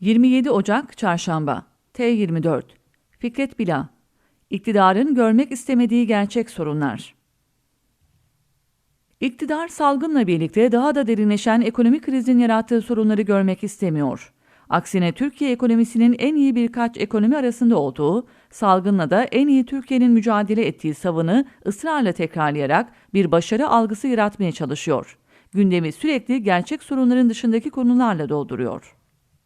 27 Ocak Çarşamba T24 Fikret Bila İktidarın görmek istemediği gerçek sorunlar İktidar salgınla birlikte daha da derinleşen ekonomik krizin yarattığı sorunları görmek istemiyor. Aksine Türkiye ekonomisinin en iyi birkaç ekonomi arasında olduğu, salgınla da en iyi Türkiye'nin mücadele ettiği savını ısrarla tekrarlayarak bir başarı algısı yaratmaya çalışıyor. Gündemi sürekli gerçek sorunların dışındaki konularla dolduruyor.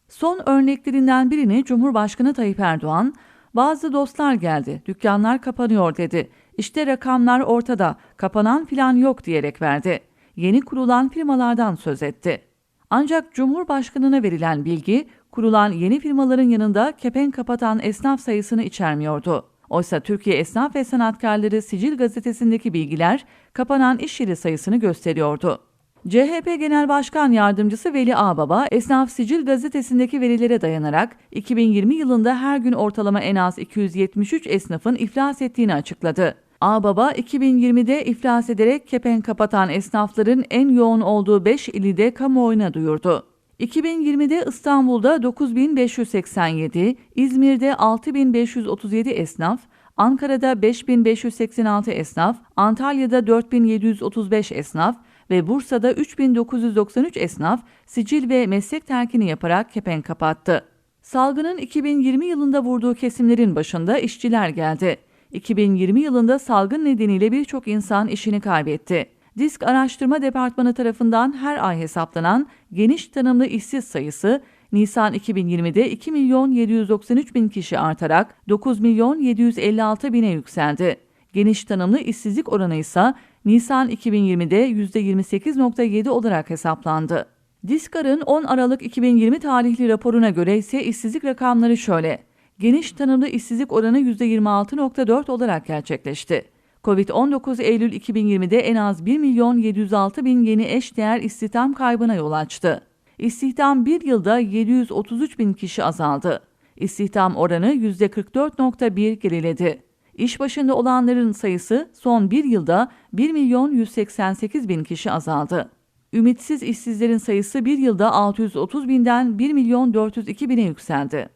Son örneklerinden birini Cumhurbaşkanı Tayyip Erdoğan, bazı dostlar geldi, dükkanlar kapanıyor dedi. İşte rakamlar ortada, kapanan filan yok diyerek verdi. Yeni kurulan firmalardan söz etti. Ancak Cumhurbaşkanına verilen bilgi, kurulan yeni firmaların yanında kepenk kapatan esnaf sayısını içermiyordu. Oysa Türkiye Esnaf ve Sanatkarları Sicil gazetesindeki bilgiler kapanan iş yeri sayısını gösteriyordu. CHP Genel Başkan Yardımcısı Veli Ağbaba, Esnaf Sicil gazetesindeki verilere dayanarak 2020 yılında her gün ortalama en az 273 esnafın iflas ettiğini açıkladı. Ağbaba 2020'de iflas ederek kepenk kapatan esnafların en yoğun olduğu 5 ili de kamuoyuna duyurdu. 2020'de İstanbul'da 9587, İzmir'de 6537 esnaf, Ankara'da 5586 esnaf, Antalya'da 4735 esnaf, ve Bursa'da 3993 esnaf sicil ve meslek terkini yaparak kepenk kapattı. Salgının 2020 yılında vurduğu kesimlerin başında işçiler geldi. 2020 yılında salgın nedeniyle birçok insan işini kaybetti. Disk Araştırma Departmanı tarafından her ay hesaplanan geniş tanımlı işsiz sayısı Nisan 2020'de 2 milyon 793 bin kişi artarak 9 milyon 756 bine yükseldi. Geniş tanımlı işsizlik oranı ise Nisan 2020'de %28.7 olarak hesaplandı. Diskar'ın 10 Aralık 2020 tarihli raporuna göre ise işsizlik rakamları şöyle. Geniş tanımlı işsizlik oranı %26.4 olarak gerçekleşti. Covid-19 Eylül 2020'de en az 1 milyon 706 bin yeni eş değer istihdam kaybına yol açtı. İstihdam bir yılda 733 bin kişi azaldı. İstihdam oranı %44.1 geriledi. İş başında olanların sayısı son bir yılda 1 milyon 188 bin kişi azaldı. Ümitsiz işsizlerin sayısı bir yılda 630 binden 1 milyon 402 bine yükseldi.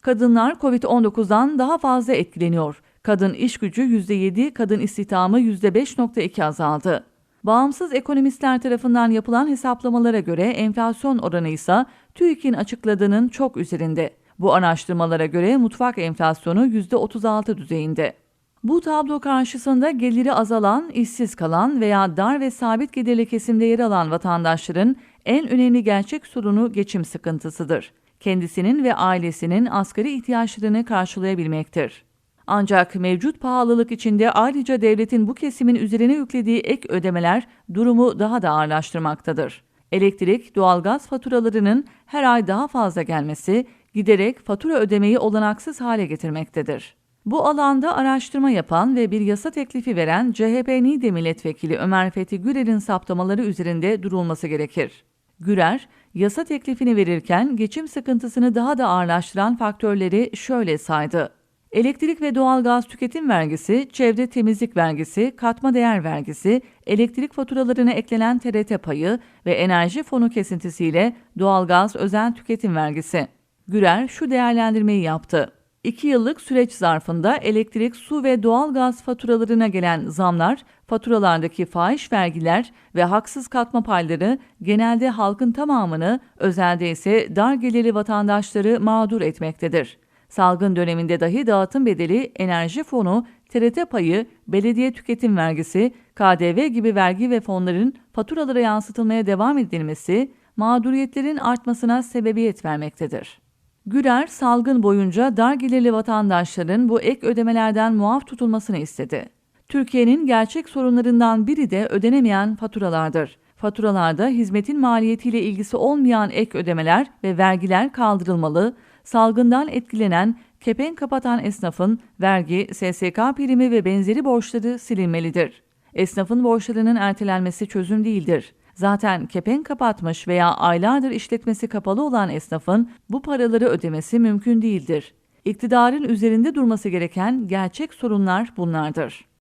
Kadınlar COVID-19'dan daha fazla etkileniyor. Kadın iş gücü %7, kadın istihdamı %5.2 azaldı. Bağımsız ekonomistler tarafından yapılan hesaplamalara göre enflasyon oranı ise TÜİK'in açıkladığının çok üzerinde. Bu araştırmalara göre mutfak enflasyonu %36 düzeyinde. Bu tablo karşısında geliri azalan, işsiz kalan veya dar ve sabit gelirli kesimde yer alan vatandaşların en önemli gerçek sorunu geçim sıkıntısıdır. Kendisinin ve ailesinin asgari ihtiyaçlarını karşılayabilmektir. Ancak mevcut pahalılık içinde ayrıca devletin bu kesimin üzerine yüklediği ek ödemeler durumu daha da ağırlaştırmaktadır. Elektrik, doğalgaz faturalarının her ay daha fazla gelmesi giderek fatura ödemeyi olanaksız hale getirmektedir. Bu alanda araştırma yapan ve bir yasa teklifi veren CHP Niğde Milletvekili Ömer Fethi Gürer'in saptamaları üzerinde durulması gerekir. Gürer, yasa teklifini verirken geçim sıkıntısını daha da ağırlaştıran faktörleri şöyle saydı. Elektrik ve doğalgaz tüketim vergisi, çevre temizlik vergisi, katma değer vergisi, elektrik faturalarına eklenen TRT payı ve enerji fonu kesintisiyle doğalgaz özel tüketim vergisi. Gürer şu değerlendirmeyi yaptı. 2 yıllık süreç zarfında elektrik, su ve doğal gaz faturalarına gelen zamlar, faturalardaki fahiş vergiler ve haksız katma payları genelde halkın tamamını, özelde ise dar gelirli vatandaşları mağdur etmektedir. Salgın döneminde dahi dağıtım bedeli, enerji fonu, TRT payı, belediye tüketim vergisi, KDV gibi vergi ve fonların faturalara yansıtılmaya devam edilmesi, mağduriyetlerin artmasına sebebiyet vermektedir. Gürer, salgın boyunca dar gelirli vatandaşların bu ek ödemelerden muaf tutulmasını istedi. Türkiye'nin gerçek sorunlarından biri de ödenemeyen faturalardır. Faturalarda hizmetin maliyetiyle ilgisi olmayan ek ödemeler ve vergiler kaldırılmalı, salgından etkilenen, kepenk kapatan esnafın vergi, SSK primi ve benzeri borçları silinmelidir. Esnafın borçlarının ertelenmesi çözüm değildir. Zaten kepenk kapatmış veya aylardır işletmesi kapalı olan esnafın bu paraları ödemesi mümkün değildir. İktidarın üzerinde durması gereken gerçek sorunlar bunlardır.